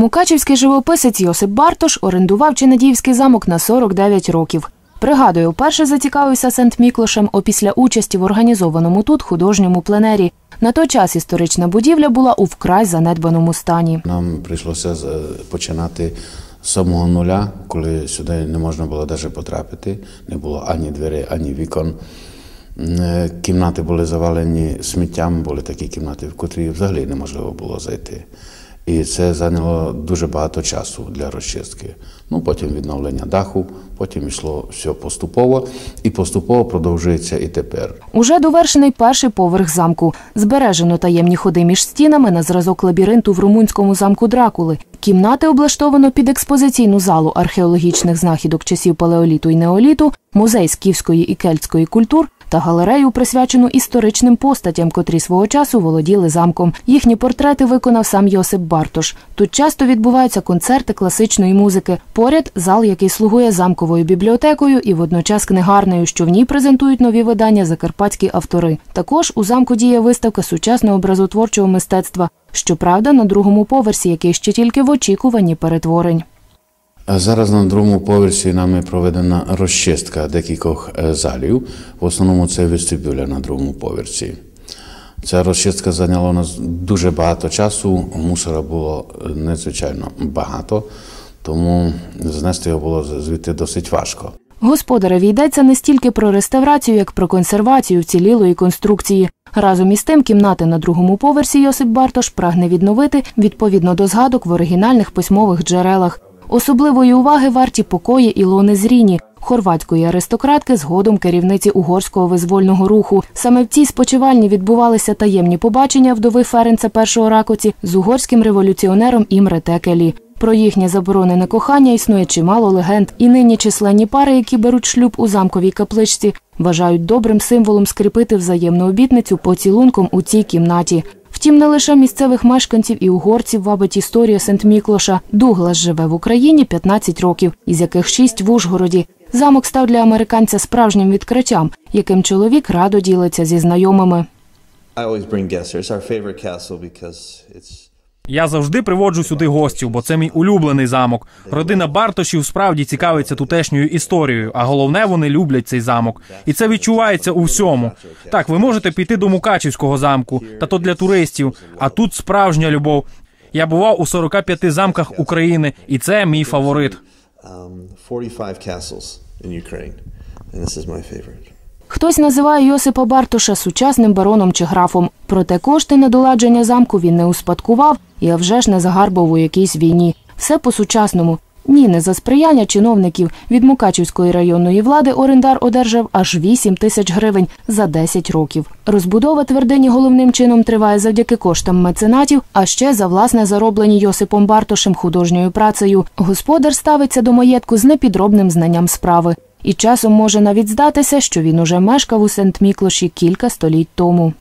Мукачівський живописець Йосип Бартош орендував Чинадіївський замок на 49 років. Пригадує, вперше зацікавився Сент-Міклошем опісля участі в організованому тут художньому пленері. На той час історична будівля була у вкрай занедбаному стані. Нам прийшлося починати з самого нуля, коли сюди не можна було навіть потрапити. Не було ані дверей, ані вікон. Е, Кімнати були завалені сміттям, були такі кімнати, в котрі взагалі неможливо було зайти. І це зайняло дуже багато часу для розчистки. Ну, потім відновлення даху, потім йшло все поступово, і поступово продовжується і тепер. Уже довершений перший поверх замку. Збережено таємні ходи між стінами на зразок лабіринту в румунському замку Дракули. Кімнати облаштовано під експозиційну залу археологічних знахідок часів палеоліту і неоліту, музей скіфської і кельтської культур та галерею, присвячену історичним постатям, котрі свого часу володіли замком. Їхні портрети виконав сам Йосип Бартош. Тут часто відбуваються концерти класичної музики. Поряд зал, який слугує замковою бібліотекою і водночас книгарнею, що в ній презентують нові видання закарпатські автори. Також у замку діє виставка сучасного образотворчого мистецтва. Щоправда, на другому поверсі, який ще тільки в очікуванні перетворень. Зараз на другому поверсі нами проведена розчистка декількох е, залів. В основному це вестибюля на другому поверсі. Ця розчистка зайняла у нас дуже багато часу. Мусора було е, надзвичайно багато, тому знести його було звідти досить важко. Господареві йдеться не стільки про реставрацію, як про консервацію вцілілої конструкції. Разом із тим, кімнати на другому поверсі Йосип Бартош прагне відновити відповідно до згадок в оригінальних письмових джерелах. Особливої уваги варті покої Ілони Зріні, хорватської аристократки, згодом керівниці угорського визвольного руху. Саме в цій спочивальні відбувалися таємні побачення вдови Ференца першого ракоці з угорським революціонером Імре Текелі. Про їхнє заборонене кохання існує чимало легенд, і нині численні пари, які беруть шлюб у замковій капличці, вважають добрим символом скріпити взаємну обітницю поцілунком у цій кімнаті. Втім, не лише місцевих мешканців і угорців вабить історія Сент-Міклоша. Дуглас живе в Україні 15 років, із яких 6 в Ужгороді. Замок став для американця справжнім відкриттям, яким чоловік радо ділиться зі знайомими. I always bring guests here. It's our favorite castle because Я завжди приводжу сюди гостів, бо це мій улюблений замок. Родина Бартошів справді цікавиться тутешньою історією, а головне, вони люблять цей замок. І це відчувається у всьому. Так, ви можете піти до Мукачівського замку, та то для туристів. А тут справжня любов. Я бував у 45 замках України, і це мій фаворит. um, 45 castles in Ukraine, and this is my favorite. Хтось називає Йосипа Бартоша сучасним бароном чи графом. Проте кошти на доладження замку він не успадкував і а вже ж не загарбав у якійсь війні. Все по-сучасному. Ні, не за сприяння чиновників. Від Мукачівської районної влади орендар одержав аж 8 тисяч гривень за 10 років. Розбудова твердині головним чином триває завдяки коштам меценатів, а ще за власне зароблені Йосипом Бартошем художньою працею. Господар ставиться до маєтку з непідробним знанням справи. І часом може навіть здатися, що він уже мешкав у Сент-Міклоші кілька століть тому.